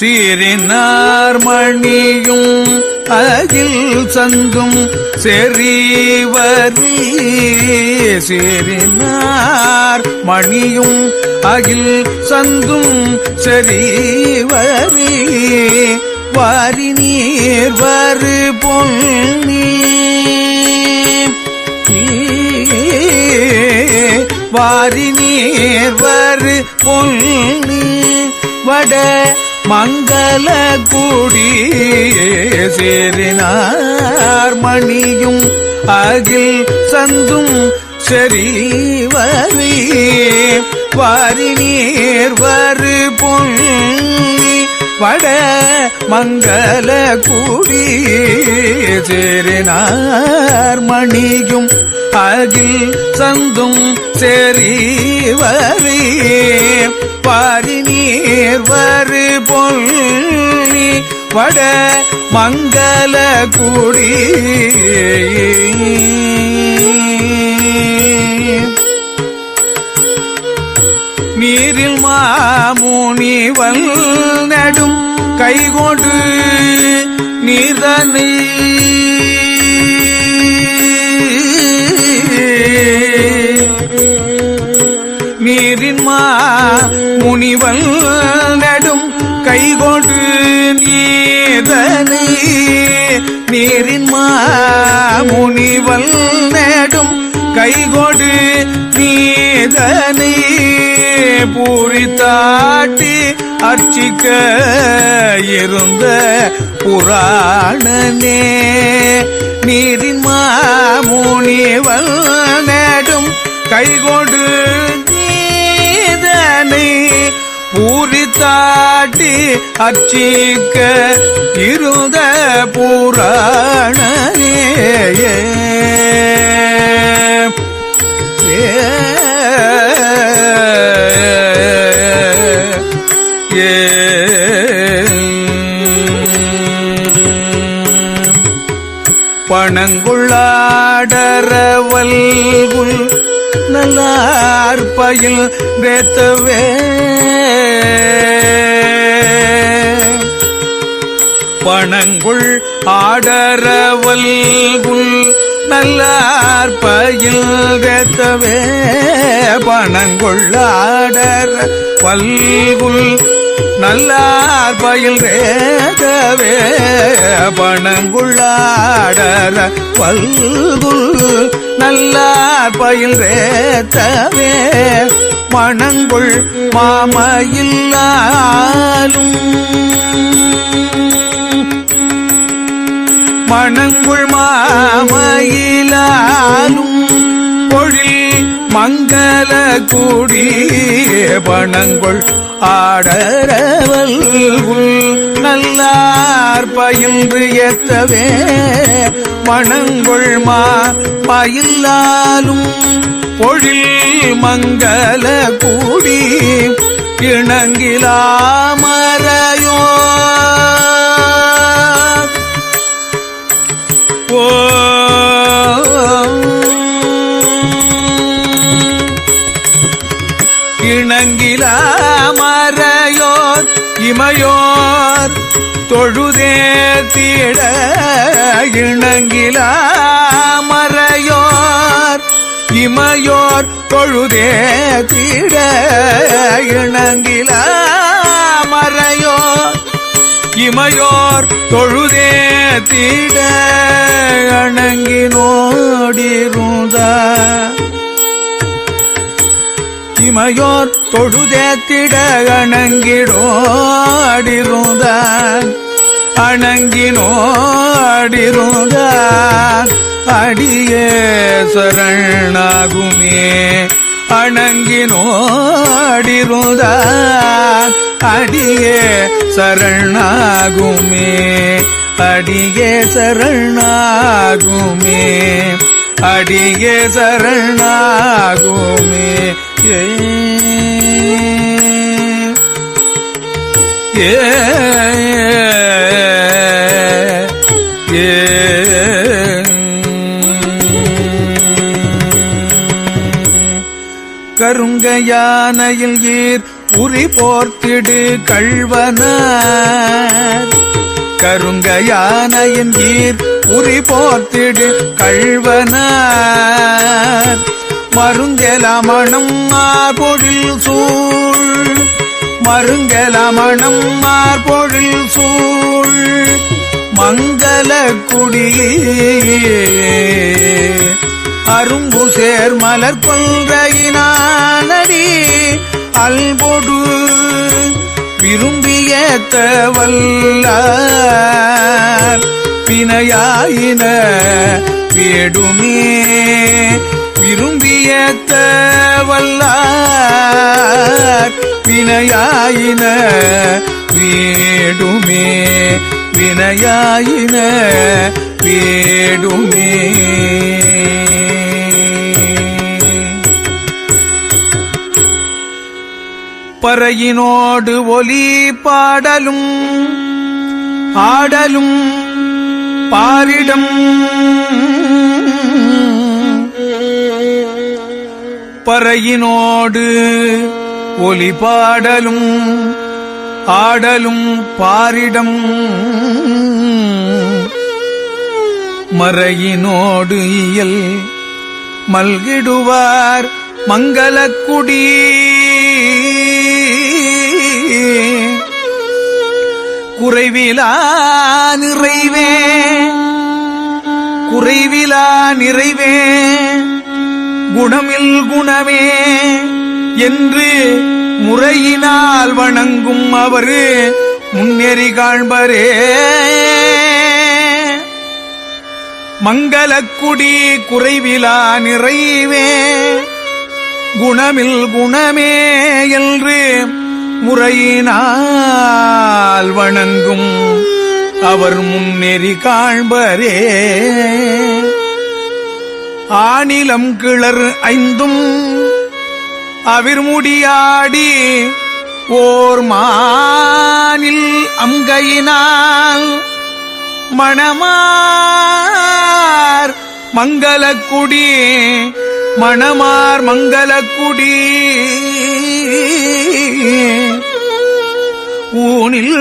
சீரினார் மணியும் அகில் சந்தும் செறிவரி. சீரினார் மணியும் அகில் சந்தும் செறிவரி. வாரி நீர் வரு பொன்னி வாரி நீர் வரு பொன்னி வட மங்கள கூடி சேரினார் மணியும் அகில் சந்தும் செறிவரி வாரி நீர் வறு பொன் வட மங்கள கூடி சேரினார் மணியும் அகில் சந்தும் செறிவரி பாரி நீர் வரு பொன்னி வட மங்கள கூடி. நீரில் மாமுனிவல் நடும் கைகொண்டு நீர்தனை. நீரின் மா முனிவல் நடும் கைகொண்டு நீதனை நீரின் மா முனிவல் நடும் கைகொடு நீதனை பூரித்தாட்டி அர்ச்சிக்க இருந்த புராணனே. நீரின் மாமுனிவல் நடும் கைகொடு நீதனை பூரித்தாட்டி அர்ச்சிக்க இருந்த புராணனே. பணங்குள்ளாடரவல்குல் நல்லார் நல்லார்பயில் வேத்தவே. பணங்குள் ஆடரவல்குல் நல்லார்பயில் வேத்தவே. பணங்குள்ளாடர பல்குல் நல்லார் பயில் ரேகவே பணங்குள்ளாடர பல்குல் நல்லார் பயில் ரேத்தவே மணங்குள் மாமையில்லாலும். மணங்குள் மாமையிலாலும். பொழில் மங்கள கூடி பணங்குள் ஆடரவல் நல்லார் பயின்று ஏற்றவே மணங்குள் மா பயிலாலும் பொழில் மங்கள கூடி இணங்கிலாமரையோ ஓ இமையோர் தொழுதே தீட இணங்கிலாமறையோர் இமையோர் தொழுதே தீட இணங்கிலாமறையோர் இமையோர் தொழுதே தீட அணங்கி நோடிருந்தா இமையோர் தொழுதேத்திட அணங்கிடோடிருந்தான் அணங்கினோடிருந்தான் அடியே சரணாகுமே. அணங்கினோடிருந்தான் அடியே சரணாகுமே. அடியே சரணாகுமே. அடியே சரணாகுமே. ஏ கருங்க யானையில் ஈர் உரி போர்த்திடு கழ்வனார் கருங்கையானையின் ஈர் உரி போர்த்திடு கழ்வனார் மருங்கெலமணம் மார்பொழில் சூழ். மருங்கெலமணம் மார்பொழில் சூழ். மங்கள அரும்பு சேர் மலர் கொள்கையினானடி. அல்பொடு விரும்பிய தவல்ல பிணையாயின வேடுமே. விரும்பிய தவல்லார் வினையாயின வேடுமே வினையாயின வேடுமே. பறையினோடு ஒலி பாடலும் ஆடலும் பாரிடம் பறையினோடு ஒலி பாடலும் ஆடலும் பாரிடம். மறையினோடு இயல் மல்கிடுவார் மங்களக்குடி. குறைவிலா நிறைவே குறைவிலா நிறைவே. குணமில் குணமே என்று முறையினால் வணங்கும் அவரு முன்னேறி காண்பரே. மங்களக்குடி குறைவிலா நிறைவே. குணமில் குணமே என்று முறையினால் வணங்கும் அவர் முன்னேறி காண்பரே. ஆனிலம் கிளர் ஐந்தும் அவிர்முடியாடி ஓர் மானில் அங்கையினால் மணமார் மங்களக்குடி மணமார் மங்களக்குடி. ஊனில்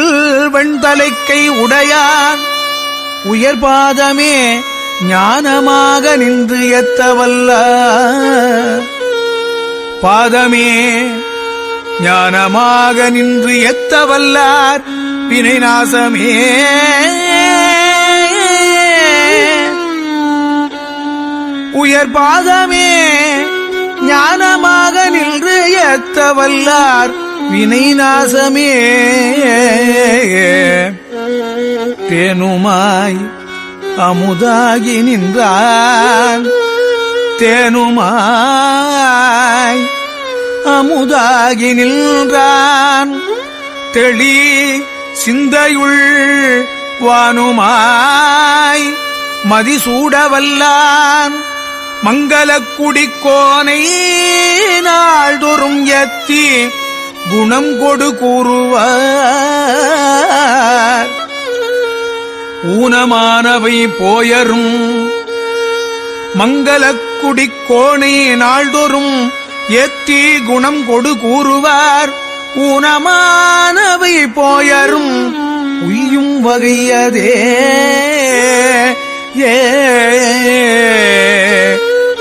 வெண்தலைக்கை உடையார் உயர்பாதமே ஞானமாக நின்று எத்தவல்ல. பாதமே ஞானமாக நின்று எத்தவல்லார் வினை நாசமே. உயர் பாதமே ஞானமாக நின்று எத்தவல்லார் வினை நாசமே. தேனுமாய் அமுதாகி நின்றான் தேனுமாய். அமுதாகி நின்றான் தெளி சிந்தையுள் வானுமாய். மதிசூடவல்லான் மங்களக்குடிக்கோனை நாள்தோறும் எத்தி குணம் கொடு கூறுவார் ஊனமானவை போயரும். மங்களக்குடிக் கோணை நாள்தோறும் ஏற்றி குணம் கொடு கூறுவார். ஊனமானவை போயரும். உய்யும் வகையதே. ஏ.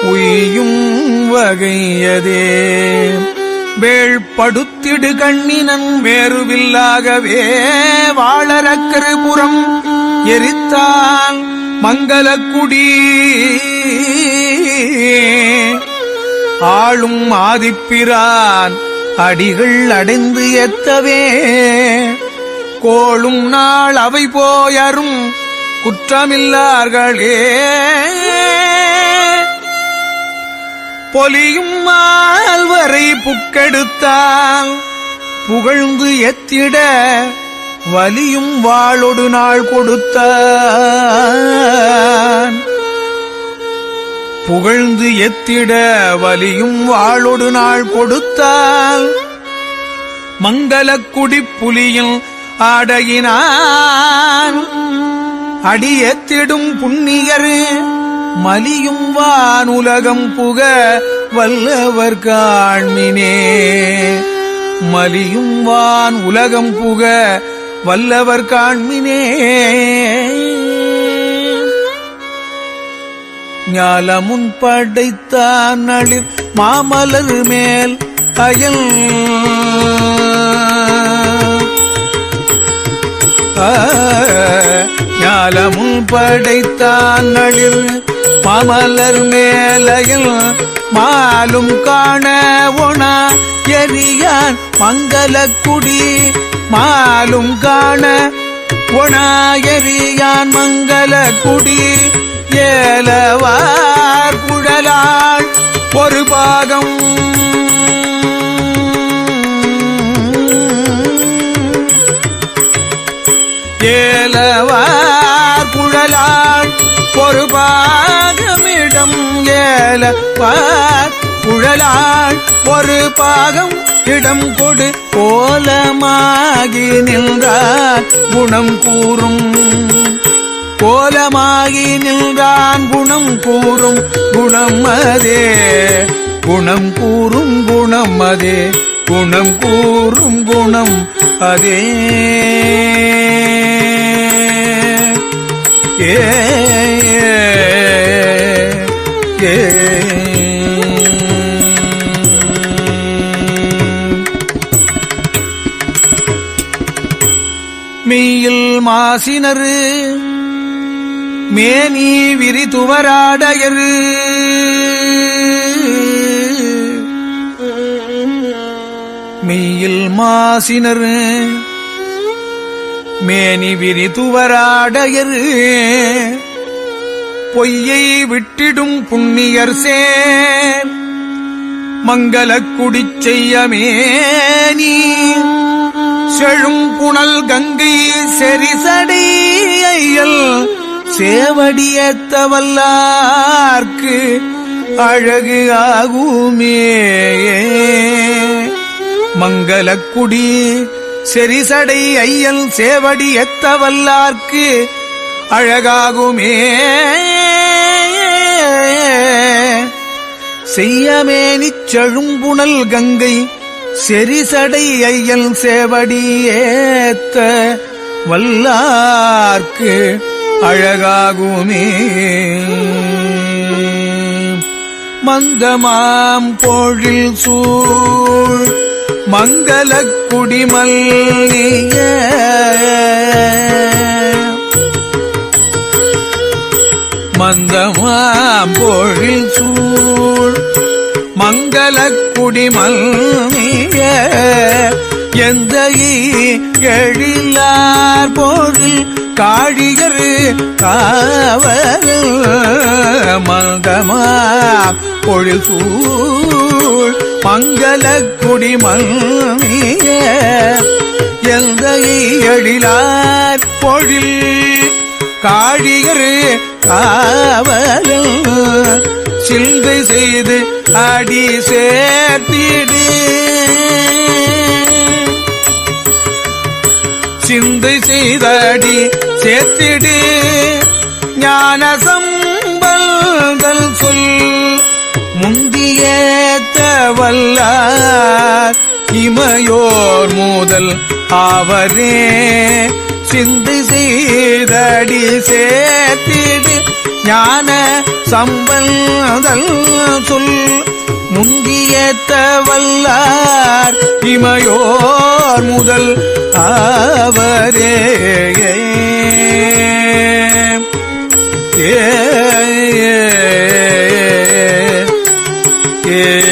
உய்யும் வகையதே. வேள்படுத்திடு கண்ணினன் வேறுவில்லாகவே. வாழறக்கருபுறம் எரித்தான் மங்களக்குடி. ஆளும் ஆதிப்பிரான் அடிகள் அடைந்து எத்தவே. கோளும் நாள் அவை போயரும் குற்றமில்லார்களே. பொலியும் மால்வரை புக்கெடுத்தால் புகழ்ந்து எத்திட வலியும் வாழொடு நாள் கொடுத்த புகழ்ந்து எத்திட வலியும் வாழொடு நாள் கொடுத்தால் மங்களக்குடி புலியில் ஆடையினான். அடியத்திடும் புண்ணியர் மலியும் வானுலகம் புக வல்லவர் காண்மினே. மலியும் வான் உலகம் புக வல்லவர் காண்மினே. ஞாலமுன் படைத்தான் நளிர் மாமலர் மேல் அயல். ஞாலமுன் படைத்தான் நளிர் மாமலர் மேலையில் மாலும் காண ஒணா எரியான் மங்களக்குடி மாலும் காண ஒணா மங்களக்குடி ஏலவார் குழலாள் ஒரு பாகம். ஏலவார் குழலாள் ஒரு பாகமிடம் ஏலவார் புழலாள் ஒரு பாகம் இடம் கொடு கோலமாகி நின்றார் குணம் கூறும். கோலமாகி நின்றான் குணம் கூறும். குணம் அதே. குணம் கூறும் குணம் அதே. குணம் கூறும் குணம் அதே. ஏ. மெய்யில் மாசினரு மேனி விரிதுவராடையரு. மெய்யில் மாசினரு மேனி விரிதுவராடையரு. பொய்யை விட்டிடும் புண்ணியர் சேர் மங்களக் குடிச் நீ செழும் புனல் கங்கை செரிசடை ஐயல் சேவடியத்தவல்லார்க்கு அழகு ஆகுமே. மங்களக்குடி செரிசடை ஐயல் சேவடி எத்தவல்லார்க்கு அழகாகுமே. செய்யமேனிச் செழும்புணல் கங்கை செரிசடை ஐயல் சேவடி ஏத்த வல்லார்க்கு அழகாகுமே. மந்தமாம் பொழில் சூழ் மங்கள குடிமல்லிய மந்தமாம் பொழில் சூழ் மங்களக் குடிமல்லிய எந்த எழிலார் பொருள் காழிகர் காவல் மந்தமா பொழில் சூழ் மங்களக் குடிமல்லிய எந்த எழிலார் பொழில் காழிகர் காவலும் சிந்தை செய்து அடி சேர்த்திடு. சிந்தை செய்தடி சேர்த்திடு. ஞான சம்பல்கள் சொல் முந்தியேத்த வல்லார் இமையோர் மூதல் அவரே சிந்து செய்தடி சேர்த்திடு. ஞான சம்பல்தல் சொல் முந்தியத்த வல்லார் இமையோர் முதல் அவரே ஏ ஏ